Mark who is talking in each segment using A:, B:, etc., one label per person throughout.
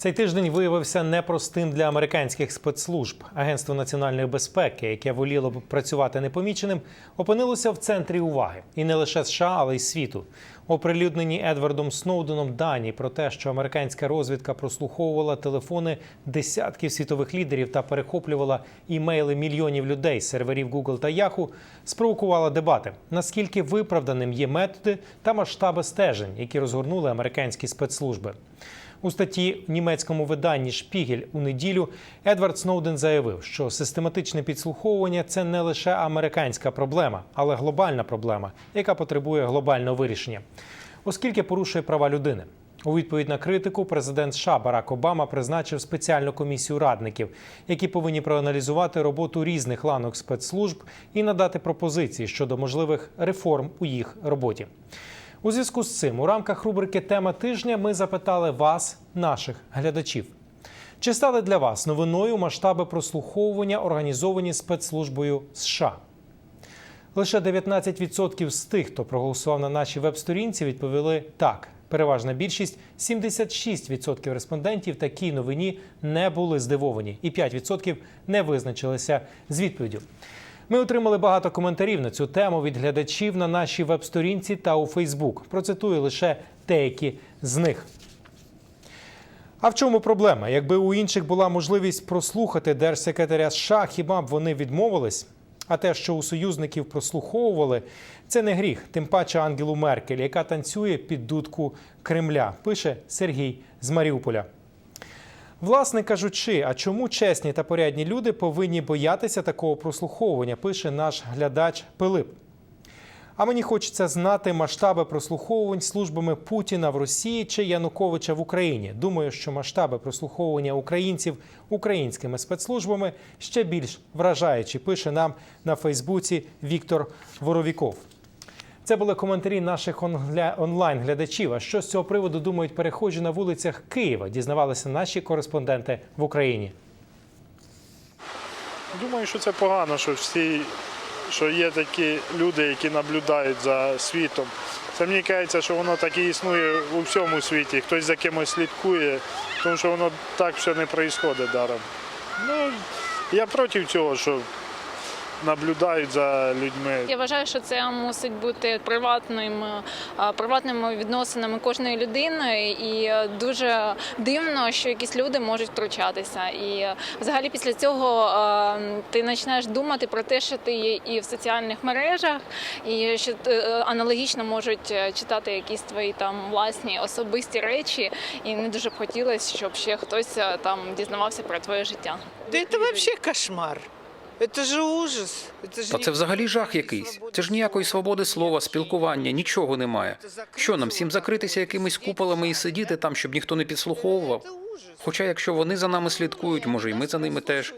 A: Цей тиждень виявився непростим для американських спецслужб. Агентство національної безпеки, яке воліло б працювати непоміченим, опинилося в центрі уваги і не лише США, але й світу. Оприлюднені Едвардом Сноуденом дані про те, що американська розвідка прослуховувала телефони десятків світових лідерів та перехоплювала імейли мільйонів людей з серверів Google та Yahoo, спровокувала дебати. Наскільки виправданим є методи та масштаби стежень, які розгорнули американські спецслужби. У статті в німецькому виданні Шпігель у неділю Едвард Сноуден заявив, що систематичне підслуховування це не лише американська проблема, але глобальна проблема, яка потребує глобального вирішення, оскільки порушує права людини. У відповідь на критику президент США Барак Обама призначив спеціальну комісію радників, які повинні проаналізувати роботу різних ланок спецслужб і надати пропозиції щодо можливих реформ у їх роботі. У зв'язку з цим у рамках рубрики Тема тижня ми запитали вас, наших глядачів. Чи стали для вас новиною масштаби прослуховування, організовані спецслужбою США? Лише 19% з тих, хто проголосував на нашій веб-сторінці, відповіли так. Переважна більшість 76% респондентів такій новині не були здивовані, і 5% не визначилися з відповіддю. Ми отримали багато коментарів на цю тему від глядачів на нашій веб-сторінці та у Фейсбук. Процитую лише деякі з них. А в чому проблема? Якби у інших була можливість прослухати держсекретаря США, хіба б вони відмовились? А те, що у союзників прослуховували, це не гріх, тим паче Ангелу Меркель, яка танцює під дудку Кремля, пише Сергій з Маріуполя. Власне кажучи, а чому чесні та порядні люди повинні боятися такого прослуховування, пише наш глядач Пилип. А мені хочеться знати масштаби прослуховувань службами Путіна в Росії чи Януковича в Україні. Думаю, що масштаби прослуховування українців українськими спецслужбами ще більш вражаючі. Пише нам на Фейсбуці Віктор Воровіков. Це були коментарі наших онлайн глядачів. А що з цього приводу думають перехожі на вулицях Києва? Дізнавалися наші кореспонденти в Україні.
B: Думаю, що це погано, що всі, що є такі люди, які наблюдають за світом. Це мені кажеться, що воно так і існує у всьому світі. Хтось за кимось слідкує, тому що воно так все не відбувається даром. Ну, я проти цього, що наблюдають за людьми.
C: Я вважаю, що це мусить бути приватним, е, приватними відносинами кожної людини, і е, дуже дивно, що якісь люди можуть втручатися. І е, взагалі після цього ти починаєш думати про те, що ти є і в соціальних мережах, і що аналогічно можуть читати якісь твої там власні особисті речі, і не дуже б хотілося, щоб ще хтось там дізнавався про твоє життя.
D: Да это вообще кошмар. Это же ужас. Это же
E: Та це
D: не-
E: взагалі жах якийсь. Це ж ніякої свободи слова, спілкування, нічого немає. Що нам всім закритися якимись куполами і сидіти там, щоб ніхто не підслуховував?
D: Это ужас.
E: Хоча, якщо вони за нами слідкують, може, і ми за ними теж.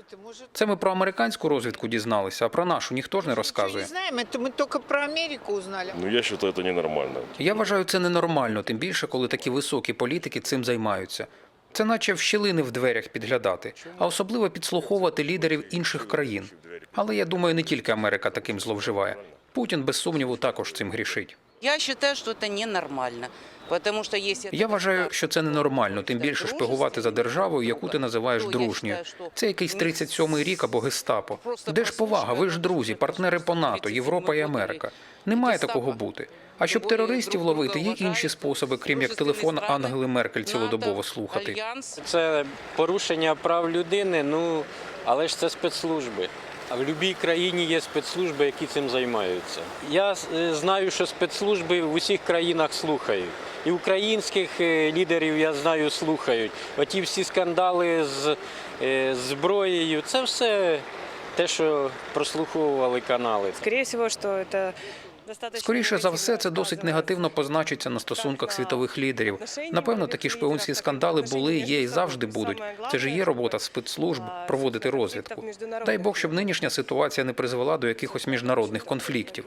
E: Це ми про американську розвідку дізналися, а про нашу ніхто ж не
D: Ничего
E: розказує.
D: не знаем, это мы только про Америку узнали.
F: Ну, я считаю, это ненормально.
E: Я вважаю це ненормально, тим більше, коли такі високі політики цим займаються. Це наче в щілини в дверях підглядати, а особливо підслуховувати лідерів інших країн. Але я думаю, не тільки Америка таким зловживає. Путін без сумніву також цим грішить.
G: Я считаю, что это ненормально. Потому что если
E: Я вважаю, що це ненормально, тим більше шпигувати за державою, яку ти називаєш дружньою. Це якийсь 37-й рік або гестапо. Де ж повага? Ви ж друзі, партнери по НАТО, Європа і Америка. Не має такого бути. А щоб терористів ловити, є інші способи, крім як телефон Ангели Меркель цілодобово слухати.
H: Це порушення прав людини, ну але ж це спецслужби. А в будь-якій країні є спецслужби, які цим займаються. Я е, знаю, що спецслужби в усіх країнах слухають. І українських е, лідерів я знаю слухають. Оті всі скандали з е, зброєю, це все те, що прослуховували канали.
I: Скоріше что это достаточно
E: Скоріше за все, це досить
I: негативно
E: позначиться на стосунках світових лідерів. Напевно, такі шпигунські скандали були, є і завжди будуть. Це ж є робота спецслужб проводити розвідку. Дай Бог, щоб нинішня ситуація не призвела до якихось міжнародних конфліктів.